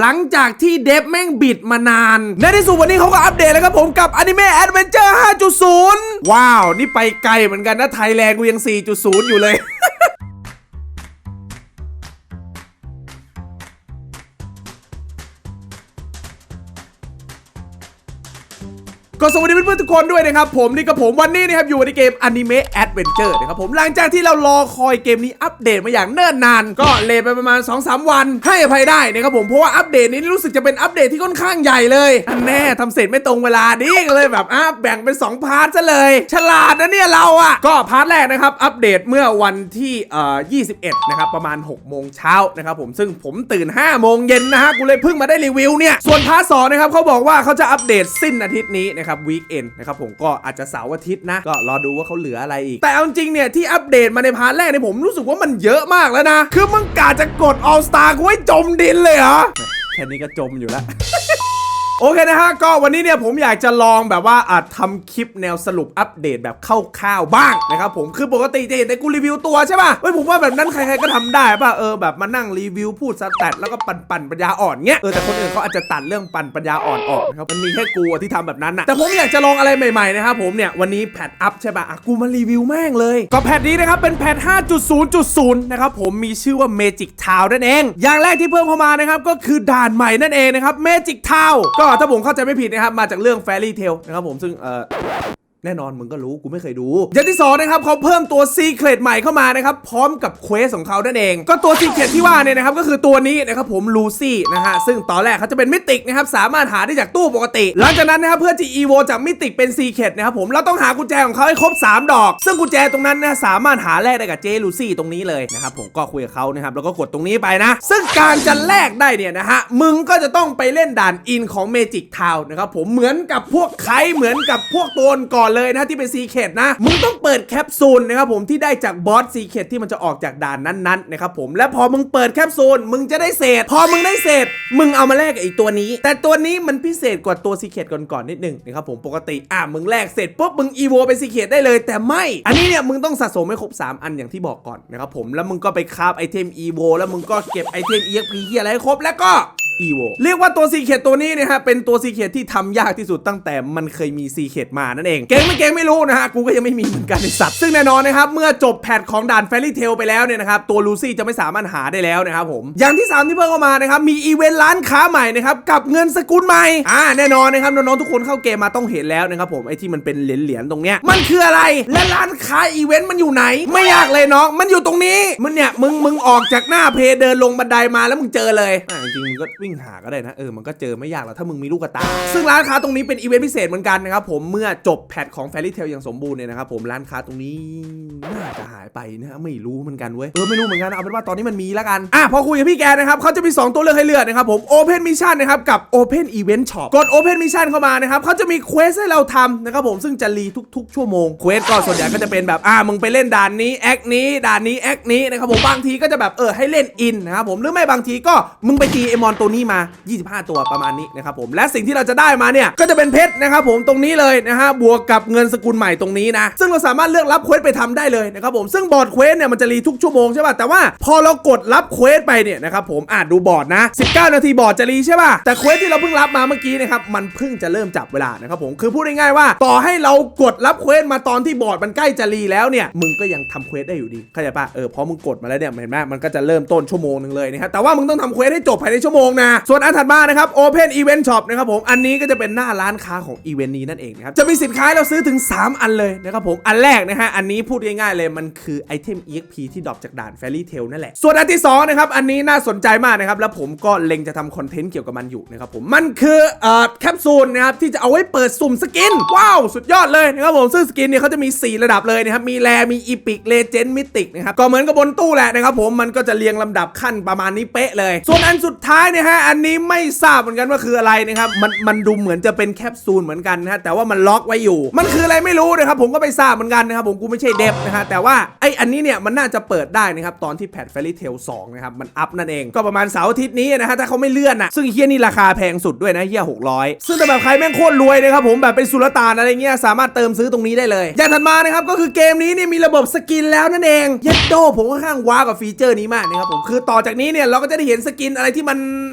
หลังจากที่เดฟแม่งบิดมานาน ในที่สุดวันนี้เขาก็อัปเดตแล้วครับผมกับอนิเมะแอดเวนเจอร์5.0 ว้าว นี่ไปไกลเหมือนกันนะไทยแลนด์กูยัง 4.0 อยู่เลย ก็สวัสดีเพื่อนๆทุกคนด้วยนะครับ ผมนี่กับผมวันนี้นะครับอยู่ในเกม Anime Adventure นะครับผมหลังจากที่เรารอคอยเกมนี้อัปเดตมาอย่างเนิ่นนาน ก็เลทไปประมาณ 2-3 วัน ให้อภัยได้นะครับผมเพราะว่าอัปเดตนี้รู้สึกจะเป็นอัปเดตที่ค่อนข้างใหญ่เลยอันแน่ทำเสร็จไม่ตรงเวลาดิเลยแบบอะแบ่งเป็น 2 พาร์ทซะเลย ฉลาดนะเนี่ยเราอะก็พาร์ทแรกนะครับอัปเดตเมื่อวันที่เอ่อ21 นะครับประมาณ 6 โมงเช้านะครับผมซึ่งผมตื่น 5 โมงเย็นนะฮะกูเลยเพิ่งมาได้รีวิวเนี่ยส่วนพาร์ทสองนะครับเขาบอกว่าเขาจะอัปเดตสิ้นอาทิตย์นี้นะครับวีคเอนนะครับผมก็อาจจะเสาร์อาทิตย์นะ ก็รอดูว่าเขาเหลืออะไรอีก แต่เอาจริงเนี่ยที่อัปเดตมาในพาร์ทแรกเนี่ยผมรู้สึกว่ามันเยอะมากแล้วนะ คือมึงกาจะกด All Star กูให้จมดินเลยเหรอแค่นี้ก็จมอยู่แล้ว โอเคนะฮะ ก็วันนี้เนี่ยผมอยากจะลองแบบว่าอาจทำคลิปแนวสรุปอัปเดตแบบคร่าวๆบ้างนะครับผมคือปกติจะเห็นแต่กูรีวิวตัวใช่ป่ะเฮ้ยผมว่าแบบนั้นใครๆก็ทำได้ป่ะเออแบบมานั่งรีวิวพูดสแตทแล้วก็ปั่นปั่นปัญญาอ่อนเงี้ยเออแต่คนอื่นเขาอาจจะตัดเรื่องปั่นปัญญาอ่อนออกนะครับมันมีแค่กูที่ทำแบบนั้นนะแต่ผมอยากจะลองอะไรใหม่ๆนะครับผมเนี่ยวันนี้แพทอัพใช่ป่ะอะกูมารีวิวแม่งเลยก็แพทนี้นะครับเป็นแพท5.0.0นะครับผมมีชื่อว่า Magic Town นั่นเอง อย่างแรกที่เพิ่มเข้ามานะครับก็คือด่านใหม่นั่นเองนะครับ Magic Town ก็ถ้าผมเข้าใจไม่ผิดนะครับ มาจากเรื่อง Fairy Tail นะครับผมซึ่งเออ แน่นอนมึงก็รู้กูไม่เคยดูอย่างที่สองนะครับเขาเพิ่มตัวซีเครตใหม่เข้ามานะครับพร้อมกับเควสของเขานั่นเอง ก็ตัวซีเครตที่ว่าเนี่ยนะครับก็คือตัวนี้นะครับผมลูซี่นะฮะซึ่งตอนแรกเขาจะเป็นมิติกนะครับสามารถหาได้จากตู้ปกติ หลังจากนั้นนะครับเพื่อที่อีโวจากมิติกเป็นซีเครตนะครับผมเราต้องหากุญแจของเขาให้ครบ 3 ดอก ซึ่งกุญแจตรงนั้นนะสามารถหาแลกได้กับเจลูซี่ตรงนี้เลยนะครับผมก็คุยกับเขานะครับแล้วก็กดตรงนี้ไปนะ ซึ่งการจะแลกได้เนี่ยนะฮะมึงก็จะต้องไปเล่นด่านอินของเมจิกทาวนะครับผมเหมือนกับพวกไคเหมือนกับพวกตัวก่อนเลยนะที่เป็นซีเคดนะมึงต้องเปิดแคปซูลนะครับผมที่ได้จากบอสซีเคดที่มันจะออกจากด่านนั้นๆนะครับผมและพอมึงเปิดแคปซูลมึงจะได้เศษ พอมึงได้เศษ มึงเอามาแลกกับไอีตัวนี้ แต่ตัวนี้มันพิเศษกว่าตัวซีเคดก่อนๆนิดนึงนะครับผมปกติอะมึงแลกเสร็จปุ๊บมึงอีโวเป็นซีเคดได้เลย แต่ไม่ อันนี้เนี่ยมึงต้องสะสมให้ครบ 3 อันอย่างที่บอกก่อนนะครับผมแล้วมึงก็ไปคาฟไอเทมอีโวแล้วมึงก็เก็บไอเทม EXP เหียอะไรให้ครบแล้วก็ อีโวเรียกว่าตัวซีเคตตัวนี้นะฮะเป็นตัวซีเคตที่ทำยากที่สุดตั้งแต่มันเคยมีซีเคตมานั่นเอง เก่งไม่เก่งไม่รู้นะฮะกูก็ยังไม่มีเหมือนกันไอสัตว์ซึ่งแน่นอนนะครับเมื่อจบแพทของด่านแฟรี่เทลไปแล้วเนี่ยนะครับตัวลูซี่จะไม่สามารถหาได้แล้วนะครับผมอย่างที่ 3 ที่เพิ่มเข้ามานะครับมีอีเวนต์ร้านค้าใหม่นะครับกับเงินสกุลใหม่อ่าแน่นอนนะครับน้องๆทุกคนเข้าเกมมาต้องเห็นแล้วนะครับผมไอที่มันเป็นเหรียญๆตรงเนี้ยมันคืออะไรและร้านค้าอีเวนต์มันอยู่ไหน ไม่ยากเลยน้องมันอยู่ตรงนี้มันเนี่ยมึงมึงออกจากหน้าเพเดินลงบันไดมาแล้วมึงเจอเลยอ่าจริงก็วิงหาก็ได้นะเออมันก็เจอไม่ยากหรอกถ้ามึงมีลูกกระตา ซึ่งร้านค้าตรงนี้เป็นอีเวนต์พิเศษเหมือนกันนะครับผมเมื่อจบแพทของ Fairy Tail อย่างสมบูรณ์เนี่ยนะครับผมร้านค้าตรงนี้น่าจะหายไปนะฮะไม่รู้เหมือนกันเว้ยเออไม่รู้เหมือนกันเอาเป็นว่าตอนนี้มันมีแล้วกันอะพอคุยกับพี่แกนะครับเขาจะมี 2 ตัวเลือกให้เลือกนะครับผม Open Mission นะครับกับ Open Event Shop กด Open Mission เข้ามานะครับเขาจะมีเควสให้เราทำนะครับผมซึ่งจะรีทุก ๆ ชั่วโมงเควสก็ส่วนใหญ่ก็จะเป็นแบบอ่ามึงไปเล่นด่านนี้แอคนี้ด่านนี้แอคนี้นะครับผมบางทีก็จะแบบเออให้เล่นอินนะครับผมหรือไม่บางทีก็มึงไปตีไอมอนตัวนี้มา 25 ตัวประมาณนี้นะครับผมและสิ่งที่เราจะได้มาเนี่ยก็จะเป็นเพชรนะครับผมตรงนี้เลยนะฮะบวกกับเงินสกุลใหม่ตรงนี้นะซึ่งเราสามารถเลือกรับเควสไปทำได้เลยนะครับผมซึ่งบอร์ดเควสเนี่ยมันจะรีทุกชั่วโมงใช่ป่ะแต่ว่าพอเรากดรับเควสไปเนี่ยนะครับผมอ่านดูบอร์ดนะ 19 นาทีบอร์ดจะรีใช่ป่ะแต่เควสที่เราเพิ่งรับมาเมื่อกี้นะครับมันเพิ่งจะเริ่มจับเวลานะครับผมคือพูดง่ายๆว่า ต่อให้เรากดรับเควสมาตอนที่บอร์ดมันใกล้จะรีแล้วเนี่ยมึงก็ยังทำเควสได้อยู่ดีเข้าใจป่ะเออพอมึงกดมาแล้วเนี่ยเห็นไหมมันก็จะเริ่มต้นชั่วโมงหนึงเลยนะครับแต่ว่ามึงต้องทำเควสให้จบภายในชั่วโมงนะส่วนอันถัดมานะครับ Open Event Shop นะครับผมอันนี้ก็จะเป็นหน้าร้านค้าของอีเวนต์นี้นั่นเองนะครับจะมีสินค้าเราซื้อถึง 3 อันเลยนะครับผมอันแรกนะฮะอันนี้พูดง่ายๆเลยมันคือไอเทม EXP ที่ดรอปจากด่าน Fairy Tail นั่นแหละส่วนอันที่2นะครับอันนี้น่าสนใจมากนะครับแล้วผมก็เล็งจะทำคอนเทนต์เกี่ยวกับมันอยู่นะครับผมมันคือเอ่อแคปซูลนะครับที่จะเอาไว้เปิดสุ่มสกินว้าวสุดยอดเลยนะครับผมซึ่งสกินเนี่ยเขาจะมี 4 ระดับเลยนะครับมีแรมีอีพิกเลเจนด์มิติกนะครับก็เหมือนกับบนตู้แหละนะครับผมมันก็จะเรียงลำดับขั้นประมาณนี้เป๊ะเลย ส่วนอันสุดท้ายนี่ยฮะอันนี้ไม่ทราบเหมือนกันว่าคืออะไรนะครับมันมันดูเหมือนจะเป็นแคปซูลเหมือนกันนะฮะแต่ว่ามันล็อกไว้อยู่ มันคืออะไรไม่รู้นะครับผมก็ไม่ทราบเหมือนกันนะครับผมกูไม่ใช่เดฟนะฮะแต่ว่าไออันนี้เนี่ยมันน่าจะเปิดได้นะครับตอนที่แพท Fairy Tail 2นะครับมันอัพนั่นเองก็ประมาณเสาร์อาทิตย์นี้นะฮะถ้าเขาไม่เลื่อนอะซึ่งเฮียนี่ราคาแพงสุดด้วยนะเฮีย600ซึ่งแต่แบบใครแม่งโคตรรวยนะครับผมแบบเป็นสุลต่านอะไรเงี้ยสามารถเติมซื้อตรงนี้ได้เลยอย่างถัดมานะครับก็คือเกมนี้เนี่ยมีระบบสกินแล้วนั่นเองเยัดโดผมค่อนข้างว้ากับฟีเจอร์นี้มากนะครับผมคือต่อจากนี้เนี่ยเราก็จะได้เห็นสกินอะไรที่มัน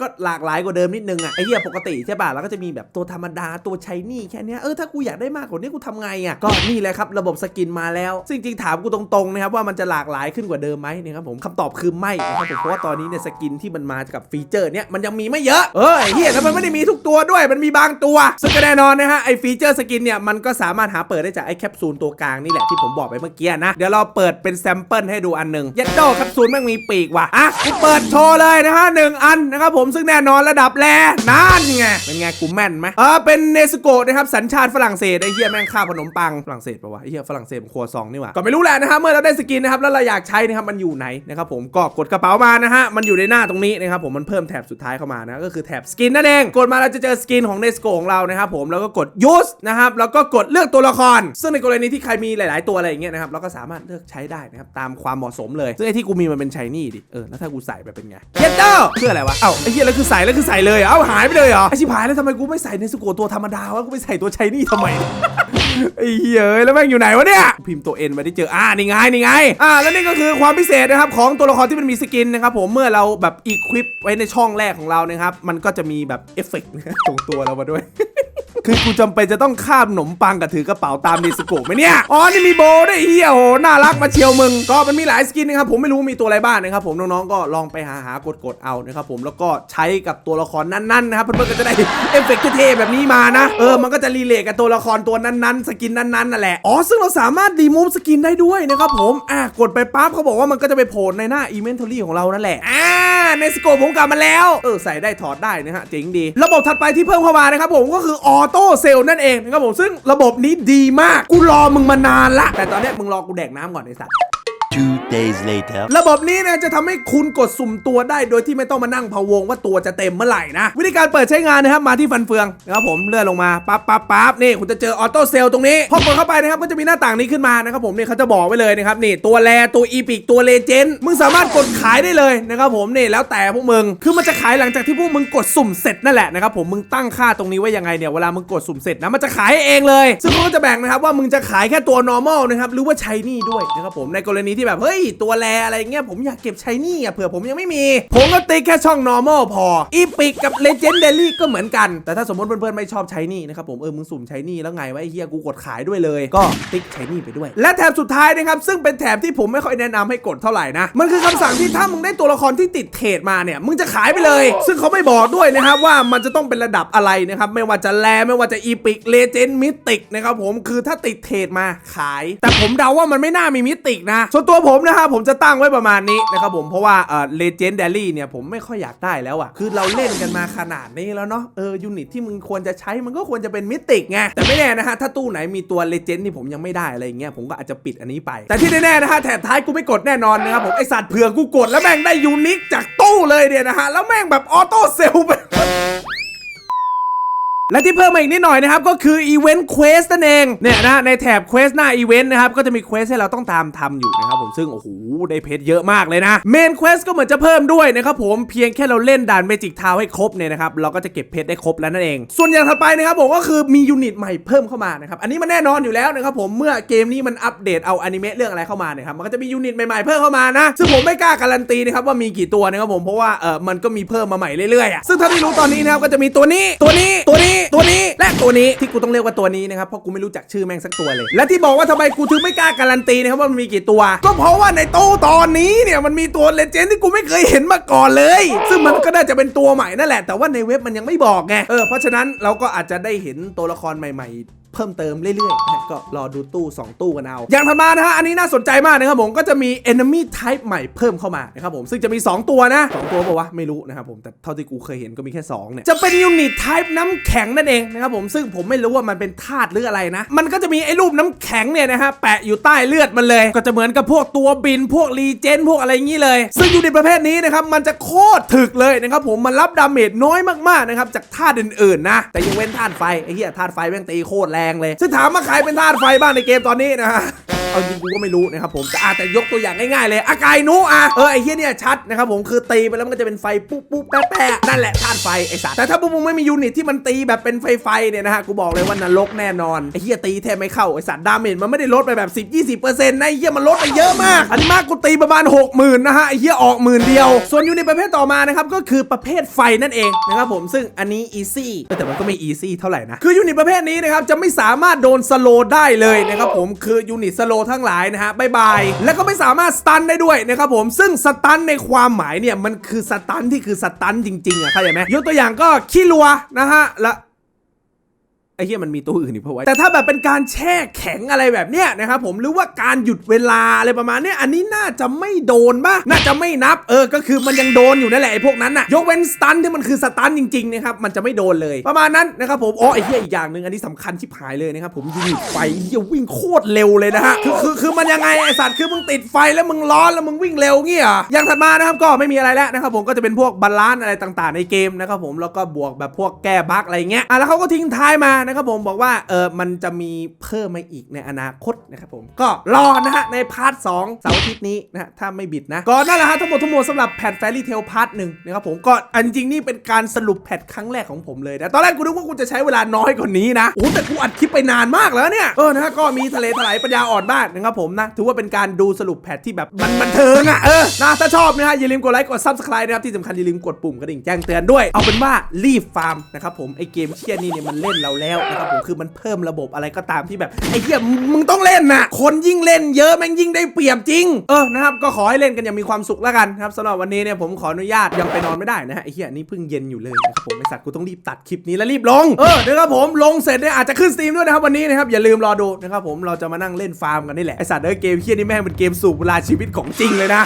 ก็หลากหลายกว่าเดิมนิดนึงอะไอเหี้ยปกติใช่ป่ะแล้วก็จะมีแบบตัวธรรมดาตัวใช้นี่แค่นี้เออถ้ากูอยากได้มากกว่านี้กูทำไงอะก็นี่แหละครับระบบสกินมาแล้วซึ่งจริงถามกูตรงๆนะครับว่ามันจะหลากหลายขึ้นกว่าเดิมไหมนะครับผมคำตอบคือไม่นะครับผมเพราะว่าตอนนี้เนี่ยสกินที่มันมากับฟีเจอร์เนี้ยมันยังมีไม่เยอะเออไอเหี้ยแล้วมันไม่ได้มีทุกตัวด้วยมันมีบางตัวซึ่งก็แน่นอนนะฮะไอฟีเจอร์สกินเนี่ยมันก็สามารถหาเปิดได้จากไอแคปซูลตัวกลางนี่แหละที่ผมบอกไปเมื่อกี้นะเดี๋ยวเราเปิดเป็นแซมเปิลให้ดูอันหนึ่งยัดโดแคปซูลแม่งมีปีกว่ะอะกูเปิดโชว์เลยนะฮะหนึ่งอันนะครับผมซึ่งแน่นอนระดับแรนั่นไงเป็นไงกูแม่นไหมเออเป็นเนสโกะนะครับสัญชาติฝรั่งเศสไอ้เหี้ยแม่งข้าวขนมปังฝรั่งเศสปะวะไอ้เหี้ยฝรั่งเศสมันครัวซองนี่หว่าก็ไม่รู้แหละนะครับเมื่อเราได้สกินนะครับแล้วเราอยากใช้นะครับมันอยู่ไหนนะครับผมก็กดกระเป๋ามานะฮะมันอยู่ในหน้าตรงนี้นะครับผมมันเพิ่มแถบสุดท้ายเข้ามานะก็คือแถบสกินนั่นเองกดมาเราจะเจอสกินของเนสโกของเรานะครับผมแล้วก็กด use นะครับแล้วก็กดเลือกตัวละคร ซึ่งในกรณีที่ใครมีหลาย ๆ ตัวอะไรอย่างเงี้ยนะครับเราก็สามารถเลือกใช้ได้นะครับตามความเหมาะสมเลยซึ่งไอ้ที่กูมีมันเป็นชายนี่ดิเออแล้วถ้ากูใส่ไปเป็นไงเยนเดอร์คืออะไรวะเอ้าไอ้เฮียแล้วคือใส่แล้วคือใส่เลยเอ้าหายไปเลยเหรอไอชิบหายแล้วทำไมกูไม่ใส่ในสกูตัวธรรมดาวะกูไปใส่ตัวชายนี่ทำไมไอ้เหี้ยเอ้ยแล้วแม่งอยู่ไหนวะเนี่ยพิมพ์ตัวเอ็นมาได้เจออ่านี่ไงนี่ไงอ่าแล้วนี่ก็คือความพิเศษนะครับของตัวละครที่มันมีสกินนะครับผมเมื่อเราแบบอีควิปไว้ในช่องแรกของเรานะครับมันก็จะมีแบบเอฟเฟกต์ตรงตัวเรามาด้วย คือกูจำเป็นจะต้องคาบขนมปังกับถือกระเป๋าตามเนสโกะไหมเนี่ย อ๋อ นี่มีโบด้วยเฮียโห น่ารักมาเชียวมึง ก็มันมีหลายสกินนะครับ ผมไม่รู้มีตัวอะไรบ้างนะครับผมน้องๆ ก็ลองไปหาหากดกดๆเอานะครับผมแล้วก็ใช้กับตัวละครนั้น ๆ นะครับเพื่อนๆก็จะได้เอฟเฟกต์เท่ๆแบบนี้มานะ เออ มันก็จะรีเลทกับตัวละครตัวนั้นๆ สกินนั้นๆนั่นแหละ อ๋อ ซึ่งเราสามารถดีมูฟสกินได้ด้วยนะครับผม อะ กดไปปั๊บเขาบอกว่ามันก็จะไปโผล่ในหน้าอีเวนทอรี่ของเรานั่นแหละ อ่าในสโกผมกลับมาแล้ว เออ ใส่ได้ถอดได้นะฮะ เจ๋งดี ระบบถัดไปที่เพิ่มเข้ามานะครับผมก็คือออโต้เซลนั่นเองนะครับผมซึ่งระบบนี้ดีมาก กูรอมึงมานานละ แต่ตอนเนี้ยมึงรอกูแดกน้ำก่อนไอ้สัตว์ days later. ระบบนี้นี่ยจะทำให้คุณกดสุ่มตัวได้โดยที่ไม่ต้องมานั่งพะวงว่าตัวจะเต็มเมื่อไหร่นะ วิธีการเปิดใช้งานนะครับมาที่ฟันเฟืองนะครับผมเลื่อนลงมาปั๊บปั๊บปั๊บนี่คุณจะเจอออโต้เซลตรงนี้ พอกดเข้าไปนะครับก็จะมีหน้าต่างนี้ขึ้นมานะครับผมนี่เขาจะบอกไว้เลยนะครับนี่ตัวแรตัวอีพิกตัวเลเจนด์มึงสามารถกดขายได้เลยนะครับผมนี่แล้วแต่พวกมึงคือมันจะขายหลังจากที่พวกมึงกดสุ่มเสร็จนั่นแหละนะครับผมมึงตั้งค่าตรงนี้ไว้ยังไงเนี่ยเวลามึงกดสุ่มเสร็จนะมันจะขายเองเลย ซึ่งเขาก็จะแบ่งนะครับว่ามึงจะขายแค่ตัว normal นะครับหรือว่าใช้นี่ด้วยนะครับผมในกรณีที่แบบเฮ้ยตัวแรอะไรเงี้ยผมอยากเก็บใช้นี่อะเผื่อผมยังไม่มี ผมก็ติ๊กแค่ช่อง normal พออีพิกกับ legendary ก็เหมือนกัน แต่ถ้าสมมติเพื่อนๆไม่ชอบใช้นี่นะครับผมเออมึงสุ่มใช้นี่แล้วไงวะไอ้เฮียกูกดขายด้วยเลย ก็ติ๊กใช้นี่ไปด้วย และแถบสุดท้ายนะครับซึ่งเป็นแถบที่ผมไม่ค่อยแนะนำให้กดเท่าไหร่นะมันคือคำสั่งที่ถ้ามึงได้ตัวละครที่ติดเทรดมาเนี่ยมึงจะขายไปเลย ซึ่งเขาไม่บอกด้วยนะครับว่ามันจะต้องเป็นระดับอะไรนะครับไม่ว่าจะแลไม่ว่าจะอีพิกเลเจนด์มิติกนะครับผมคือถ้าติดเทรดมาขาย แต่ผมเดาว่ามันไม่น่ามีมิติกนะส่วนตัวผมนะครับผมจะตั้งไว้ประมาณนี้นะครับผมเพราะว่าเอ่อเลเจนด์เดลี่เนี่ยผมไม่ค่อยอยากได้แล้วอะคือเราเล่นกันมาขนาดนี้แล้วเนาะเออยูนิตที่มึงควรจะใช้มันก็ควรจะเป็นมิติกไงแต่ไม่แน่นะฮะถ้าตู้ไหนมีตัวเลเจนด์ที่ผมยังไม่ได้อะไรอย่างเงี้ยผมก็อาจจะปิดอันนี้ไป แต่ที่แน่ๆนะฮะแถบท้ายกูไม่กดแน่นอนนะครับผมไอสัตว์เผือกกูกดแล้วแม่งได้ยูนิคจากตู้เลยเนี่ยนะฮะแล้วแม่งแบบออโต้เซลไป และที่เพิ่มมาอีกนิดหน่อยนะครับ ก็คืออีเวนต์เควสนั่นเองเนี่ยนะในแถบเควสหน้าอีเวนต์นะครับ ก็จะมีเควสให้เราต้องตามทำอยู่นะครับผมซึ่ง โอ้โหได้เพชรเยอะมากเลยนะเมนเควสก็เหมือนจะเพิ่มด้วยนะครับผมเพียงแค่เราเล่นด่านเมจิกทาวให้ครบเนี่ยนะครับ เราก็จะเก็บเพชรได้ครบแล้วนั่นเอง ส่วนอย่างถัดไปนะครับผมก็คือมียูนิตใหม่เพิ่มเข้ามานะครับอันนี้มันแน่นอนอยู่แล้วนะครับผมเมื่อเกมนี้มันอัปเดตเอาอนิเมะเรื่องอะไรเข้ามาเนี่ยครับมันก็จะมียูนิตใหม่ๆเพิ่มเข้ามานะซึ่งผมไม่กล้าการันตีนะครับว่ามีกี่ตัวนะครับผมเพราะว่าเออมันก็มีเพิ่มมาใหม่เรื่อยๆอะซึ่งถ้าที่รู้ตอนนี้นะครับก็จะมีตัวนี้ตัวนี้ตัวนี้ตัวนี้และตัวนี้ที่กูต้องเรียกว่าตัวนี้นะครับเพราะกูไม่รู้จักชื่อแม่งสักตัวเลย และที่บอกว่าทำไมกูถึงไม่กล้าการันตีนะครับว่ามันมีกี่ตัว ก็เพราะว่าในตู้ตอนนี้เนี่ยมันมีตัวเลเจนด์ที่กูไม่เคยเห็นมาก่อนเลย ซึ่งมันก็น่าจะเป็นตัวใหม่นั่นแหละแต่ว่าในเว็บมันยังไม่บอกไงเออเพราะฉะนั้นเราก็อาจจะได้เห็นตัวละครใหม่ ๆ เพิ่มเติมเรื่อยๆ ก็รอดูตู้ 2 ตู้กันเอา อย่างถัดมานะฮะ อันนี้น่าสนใจมากนะครับผม ก็จะมี enemy type ใหม่เพิ่มเข้ามานะครับผม ซึ่งจะมี 2 ตัวนะ 2 ตัวบอกว่าไม่รู้นะครับผม แต่เท่าที่กูเคยเห็นก็มีแค่ 2 เนี่ย จะเป็น unit type น้ำแข็งนั่นเองนะครับผม ซึ่งผมไม่รู้ว่ามันเป็นธาตุหรืออะไรนะ มันก็จะมีไอ้รูปน้ำแข็งเนี่ยนะฮะ แปะอยู่ใต้เลือดมันเลย ก็จะเหมือนกับพวกตัวบิน พวกรีเจน พวกอะไรอย่างนี้เลย ซึ่งยูนิตประเภทนี้นะครับ มันจะโคตรถึกเลยนะครับผม มันรับดาเมจน้อยมากๆนะครับจากธาตุอื่นๆนะ แต่ยังเว้นธาตุไฟไอ้เหี้ยธาตุไฟแม่งตีโคตรแรงงเลยซึ่งถามว่าใครเป็นธาตุไฟบ้างในเกมตอนนี้นะฮะเอาจริงกูก็ไม่รู้นะครับผมแต่อาจจะยกตัวอย่างง่ายๆเลยอากายนุอะเออไอ้เหี้ยเนี่ยชัดนะครับผมคือตีไปแล้วมันก็จะเป็นไฟปุ๊บปุ๊บแป๊ะแป๊ะนั่นแหละธาตุไฟไอ้สัตว์แต่ถ้าพวกมึงไม่มียูนิตที่มันตีแบบเป็นไฟไฟเนี่ยนะฮะกูบอกเลยว่านรกแน่นอนไอ้เหี้ยตีแทบไม่เข้าไอ้สัตว์ดาเมจมันไม่ได้ลดไปแบบ 10 20%นะไอ้เหี้ยมันลดไปเยอะมาก อันนี้มากกูตีประมาณ 60,000นะฮะไอ้เหี้ยออกหมื่นเดียว ส่วนยูนิตประเภทต่อมานะครับก็คือประเภทไฟนั่นเองนะครับผมซึ่งอันนี้อีซี่แต่มันก็ไม่อีซี่เท่าไหร่นะคือยูนิตประเภทนี้นะครับจะไม่สามารถโดนสโลได้เลยนะครับผมคือยูนิตสโลทั้งหลายนะฮะบายบาย แล้วก็ไม่สามารถสตันได้ด้วยนะครับผมซึ่งสตันในความหมายเนี่ยมันคือสตันที่คือสตันจริงๆอะเข้าใจไหมยกตัวอย่างก็ขี้รัวนะฮะและ ไอ้เหี้ยมันมีตัวอื่นอีกเพราะว่าแต่ถ้าแบบเป็นการแช่แข็งอะไรแบบเนี้ยนะครับผมหรือว่าการหยุดเวลาอะไรประมาณเนี้ยอันนี้น่าจะไม่โดนป่ะน่าจะไม่นับ เออ ก็คือมันยังโดนอยู่นั่นแหละไอ้พวกนั้นน่ะยกเว้นสตันที่มันคือสตันจริงๆนะครับมันจะไม่โดนเลยประมาณนั้นนะครับผมอ๋อไอ้เหี้ยอีกอย่างหนึ่งอันนี้สำคัญชิบหายเลยนะครับผมยูนิตไฟเหี้ยวิ่งโคตรเร็วเลยนะฮะคือคือคือมันยังไงไอ้สัตว์คือมึงติดไฟแล้วมึงร้อนแล้วมึงวิ่งเร็วเงี้ยอย่างถัดมานะครับก็ไม่มีอะไรแล้วนะครับผมก็จะเป็นพวกบาลานซ์อะไรต่าง ๆ ในเกมนะครับผมแล้วก็บวกแบบพวกแก้บั๊กอะไรเงี้ยอะแล้วเขาก็ทิ้งท้ายมานะครับผมบอกว่าเออมันจะมีเพิ่มมาอีกในอนาคตนะครับผมก็รอนะฮะในพาร์ทสองเสาร์อาทิตย์นี้นะฮะถ้าไม่บิดนะก็นั่นแหละฮะทั้งหมดทั้งมวลสำหรับแพทแฟรี่เทลพาร์ทหนึ่งนะครับผมก็อันจริงนี่เป็นการสรุปแพทครั้งแรกของผมเลยนะตอนแรกกูนึกว่ากูจะใช้เวลาน้อยกว่านี้นะโอ้แต่กูอัดคลิปไปนานมากแล้วเนี่ยเออนะฮะก็มีทะเลถลายปัญญาอ่อนบ้างนะครับผมนะถือว่าเป็นการดูสรุปแพทที่แบบมันบันเทิงอะเออนะถ้าชอบนะฮะอย่าลืมกดไลค์กด subscribe นะครับที่สำคัญอย่าลืมกดปุ่มกระดิ่งแจ้งเตือนด้วยเอาเป็นว่ารีบฟาร์มนะครับผมไอเกมเชียนี่เนี่ยมันเล่นเราแล้วนะครับผมคือมันเพิ่มระบบอะไรก็ตามที่แบบไอ้เหี้ยมึงต้องเล่นนะคนยิ่งเล่นเยอะแม่งยิ่งได้เปรียบจริง เออนะครับก็ขอให้เล่นกันอย่างมีความสุขแล้วกันครับสำหรับวันนี้เนี่ยผมขออนุญาตยังไปนอนไม่ได้นะฮะไอ้เหี้ยนี่เพิ่งเย็นอยู่เลยนะครับผมไอสัตว์กูต้องรีบตัดคลิปนี้แล้วรีบลงเออนะครับผมลงเสร็จเนี่ยอาจจะขึ้นสตรีมด้วยนะครับวันนี้นะครับอย่าลืมรอดูนะครับผมเราจะมานั่งเล่นฟาร์มกันนี่แหละไอสัตว์เออเกมเฮียนี่แม่งเป็นเกมสูบเวลาชีวิตของจริงเลยนะ